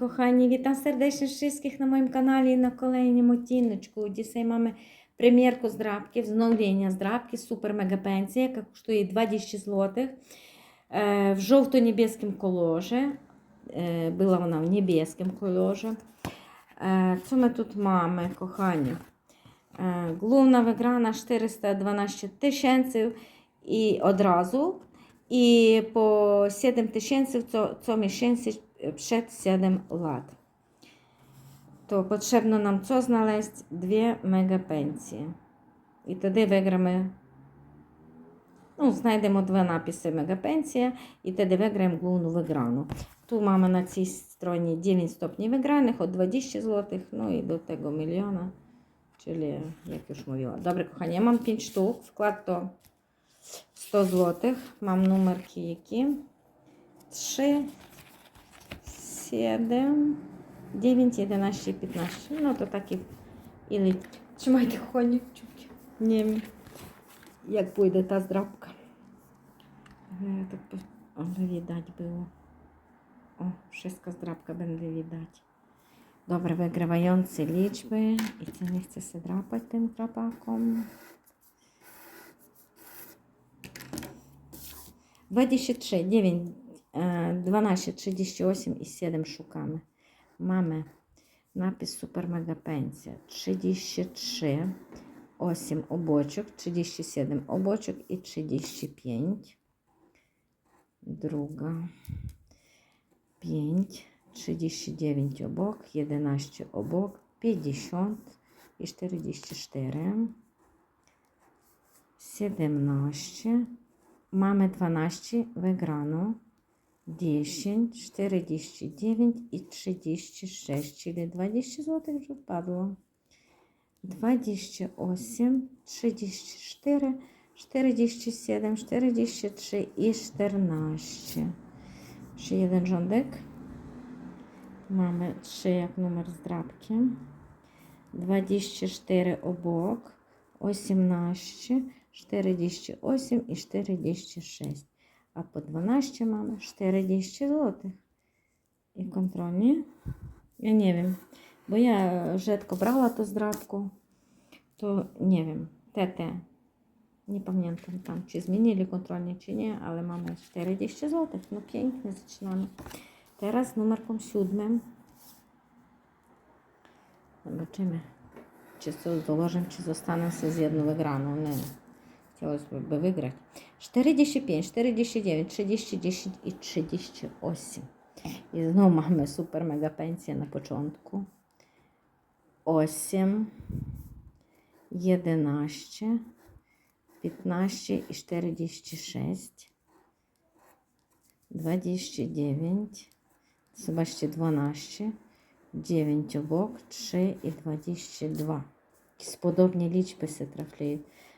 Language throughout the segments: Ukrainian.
kochani, witam serdecznie wszystkich na moim kanale i na kolejnym odcineczku. Dzisiaj mamy premierkę zdrabki, wznowienia zdrabki, super mega pensja, jaka kosztuje 20 zł. E, W żółto-niebieskim kolorze. E, Była ona w niebieskim kolorze. E, Co my тут mamy, kochani? E, Główna 412 tysięcy i od. І по 7 тисяч co, co miesięcy przed 7 lat. То потрібно нам co знaleźć? Дві мегапенсії. І тоді виграємо, ну, знайдемо два написи мегапенсія і тоді виграємо головну виграну. Tu mamy na цій stronie 9 stopni wygranych od 20 zł, no i do tego miliona, czyli jak już mówiła. Dobra, kochani, ja mam 5 sztuk, wkład to 100 zł. Mam numerki які? 3, 7, 9, 11, 15. No to takie ile. Trzymajcie kochani kciuki. Nie wiem, jak pójdzie ta zdrabka. Ale tak po- ale widać było. O, wszystko zdrabka będzie widać. Dobra, wygrywające liczby. I co nie chce się drapać tym drapakom. 23, 9, 12,38 i 7 szukamy. Mamy napis Super Mega Pensja 33, 8 oboczek, 37 oboczek i 35. Druga 5, 39 obok, 11 obok, 50 i 44. 17. Mamy 12 wygraną. 10, 49 i 36, czyli 20 zł już wpadło. 28, 34, 47, 43 i 14. Jeszcze jeden rządek. Mamy 3 jak numer zdrabki. 24 obok, 18, 48 i 46. A po 12 mamy 40 zł. I kontrolnie. Ja nie wiem, bo ja rzadko brała to zdrabku, to nie wiem, TT. Nie pamiętam tam, czy zmienili kontrolnie, czy nie, ale mamy 40 zł. No pięknie zaczynamy. Teraz numerką siódmym. Zobaczymy, czy co dołożę, czy zostanę z jedną wygraną. Nie. Chciałoby by wygrać. 45, 49, 30, 10 i 38. I znowu mamy super mega pensję na początku. 8, 11, 15 i 46. 29. Zobaczcie, 12. 9 obok, 3 i 22. Jakieś podobnie liczby się trafiają.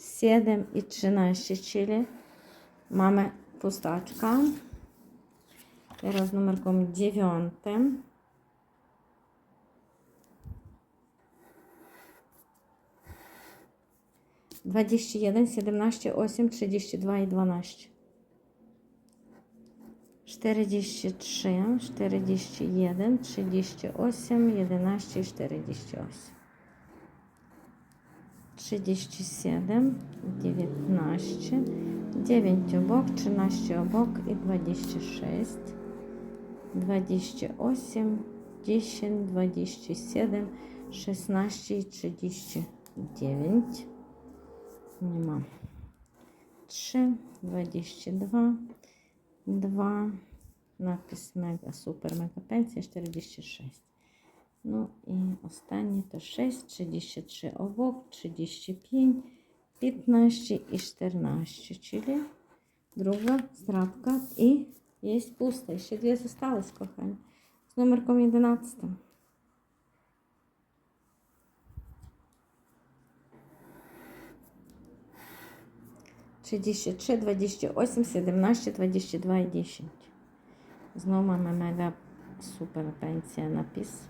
7 i 13, czyli mamy pustaczka. Teraz numerką 9. Dwadzieścia jeden, siedemnaście, osiem, trzydzieści dwa i dwanaście. Czterdzieści trzy, czterdzieści jeden, trzydzieści osiem, jedenaście, czterdzieści osiem. 37, 19, 9 обок, 13 обок і 26, 28, 10, 27, 16, 39. Нема. 3, 22, 2, надпис мега, супер мега пенсія, 46. Ну і останні то 6, 33, овок, 35, 15 і 14. Чили друга стратка і є пуста. Ще дві залишились, кохані. З номерком 11. Шістдесят три, двадцять вісім, сімнадцять, двадцять два і десять. Знову мама мене супер пенсія напис.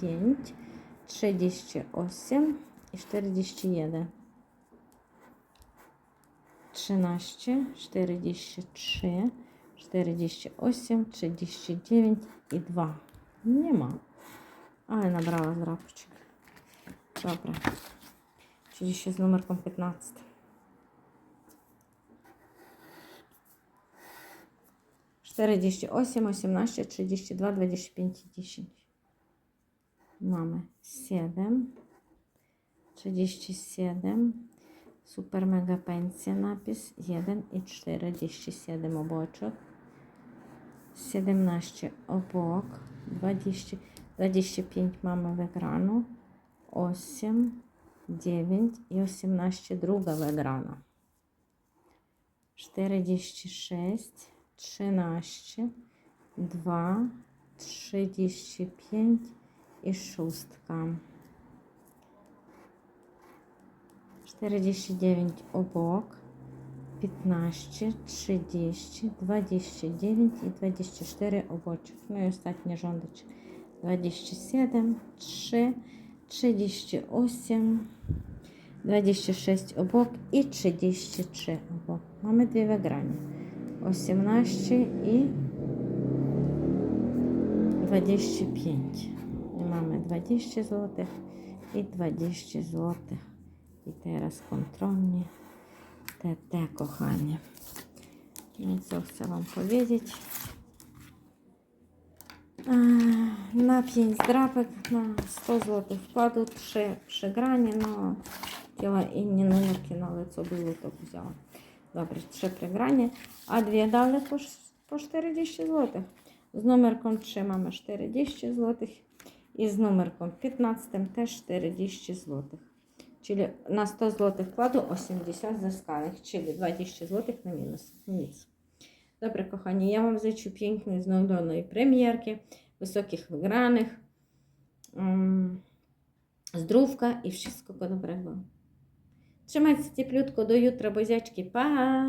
5, 38 i 41. 13, 43, 48, 39 i 2. Nie ma. Ale nabrała zrabczyk. Dobra. Czyli się z numerką 15. Czterdzieści osiem, osiemnaście, trzydzieści dwa, dwadzieścia pięć i dziesięć. mamy 7, 37, super mega pensja napis. 1 i 47 oboczek, 17 obok, 20, 25 mamy w ekranu, 8, 9 i 18 druga w ekranu. 46, 13, 2, 35, i szóstka. 49 obok, 15, 30, 29 i 24 oboczek. No i ostatni rządek 27, 3, 38, 26 obok i 33 obok. Mamy dwie wygrania. 18 i 25. I 20 zł i 20 zł. I teraz kontrolnie te, te kochanie. No i co chcę Wam powiedzieć? Eee, Na 5 drapek na 100 zł wkładu, 3 przegranie, no chciała inne numerki, no ale co było to wzięła. Добре, 3 przegranie, a dwie dali po, sz- po 40 zł. Z numerką 3 mamy 40 zł i z numerką 15 też 40 zł. Czyli na 100 zł wkładu 80 zyskanych, czyli 20 zł na minus. Nic. Добре, kochani, ja Wam życzę pięknej, znajdonej premierki, wysokich wygranych, um, zdrówka i wszystkiego dobrego. Trzymajcie cieplutko do jutra, buziaczki, pa!